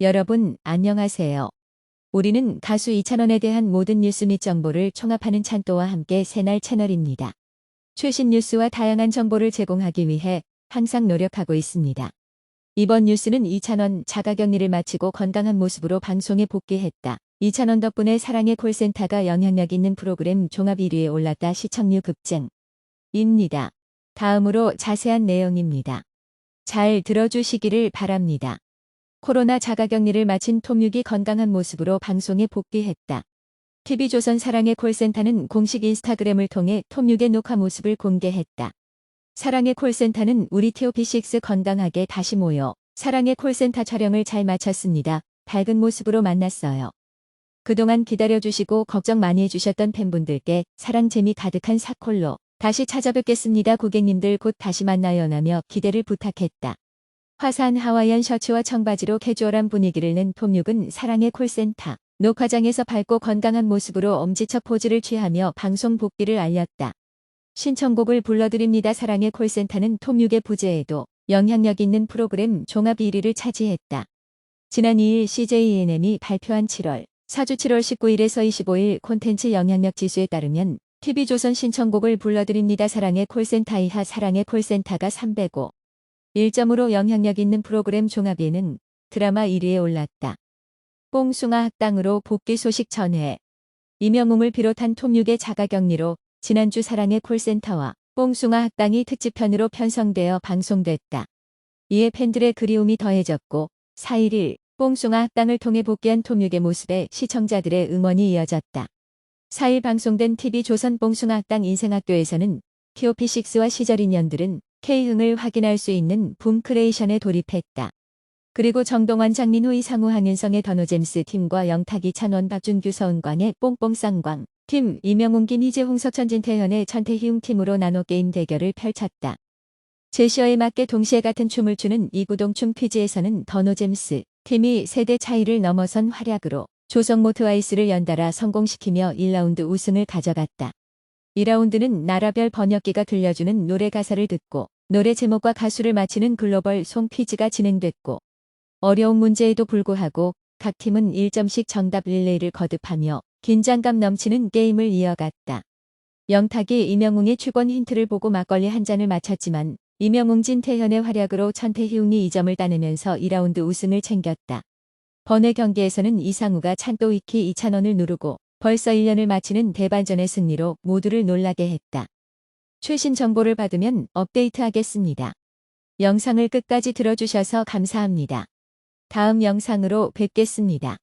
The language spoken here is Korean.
여러분, 안녕하세요. 우리는 가수 이찬원에 대한 모든 뉴스 및 정보를 총합하는 찬또와 함께 새날 채널입니다. 최신 뉴스와 다양한 정보를 제공하기 위해 항상 노력하고 있습니다. 이번 뉴스는 이찬원 자가격리를 마치고 건강한 모습으로 방송에 복귀했다. 이찬원 덕분에 사랑의 콜센터가 영향력 있는 프로그램 종합 1위에 올랐다 시청률 급증입니다. 다음으로 자세한 내용입니다. 잘 들어주시기를 바랍니다. 코로나 자가격리를 마친 톰육이 건강한 모습으로 방송에 복귀했다. TV조선 사랑의 콜센터는 공식 인스타그램을 통해 톰육의 녹화 모습을 공개했다. 사랑의 콜센터는 우리 TOP6 건강하게 다시 모여 사랑의 콜센터 촬영을 잘 마쳤습니다. 밝은 모습으로 만났어요. 그동안 기다려주시고 걱정 많이 해주셨던 팬분들께 사랑 재미 가득한 사콜로 다시 찾아뵙겠습니다. 고객님들 곧 다시 만나요 라며 기대를 부탁했다. 화사한 하와이안 셔츠와 청바지로 캐주얼한 분위기를 낸 톰육은 사랑의 콜센터 녹화장에서 밝고 건강한 모습으로 엄지척 포즈를 취하며 방송 복귀를 알렸다. 신청곡을 불러드립니다. 사랑의 콜센터는 톰육의 부재에도 영향력 있는 프로그램 종합 1위를 차지했다. 지난 2일 CJENM이 발표한 7월, 사주 7월 19일에서 25일 콘텐츠 영향력 지수에 따르면 TV조선 신청곡을 불러드립니다. 사랑의 콜센터 이하 사랑의 콜센터가 305. 1점으로 영향력 있는 프로그램 종합에는 드라마 1위에 올랐다. 뽕숭아 학당으로 복귀 소식 전해 이명웅을 비롯한 톰육의 자가격리로 지난주 사랑의 콜센터와 뽕숭아 학당이 특집편으로 편성되어 방송됐다. 이에 팬들의 그리움이 더해졌고 4일 뽕숭아 학당을 통해 복귀한 톰육의 모습에 시청자들의 응원이 이어졌다. 4일 방송된 TV조선 뽕숭아 학당 인생학교에서는 TOP6와 시절 인연들은 K흥을 확인할 수 있는 붐 크레이션에 돌입했다. 그리고 정동환 장민호 이상우 한윤성의 더노잼스 팀과 영탁이 찬원 박준규 서은광의 뽕뽕쌍광 팀 이명웅 김희재 홍 석천 진태현의 천태희웅 팀으로 나눠 게임 대결을 펼쳤다. 제시어에 맞게 동시에 같은 춤을 추는 이구동춤 퀴즈에서는 더노잼스 팀이 세대 차이를 넘어선 활약으로 조성모 트와이스를 연달아 성공시키며 1라운드 우승을 가져갔다. 2라운드는 나라별 번역기가 들려주는 노래 가사를 듣고 노래 제목과 가수를 맞히는 글로벌 송 퀴즈가 진행됐고 어려운 문제에도 불구하고 각 팀은 1점씩 정답 릴레이를 거듭하며 긴장감 넘치는 게임을 이어갔다. 영탁이 이명웅의 축원 힌트를 보고 막걸리 한 잔을 마쳤지만 이명웅 진태현의 활약으로 천태희웅이 2점을 따내면서 2라운드 우승을 챙겼다. 번외 경기에서는 이상우가 찬또 위키 2찬원을 누르고 벌써 1년을 마치는 대반전의 승리로 모두를 놀라게 했다. 최신 정보를 받으면 업데이트하겠습니다. 영상을 끝까지 들어주셔서 감사합니다. 다음 영상으로 뵙겠습니다.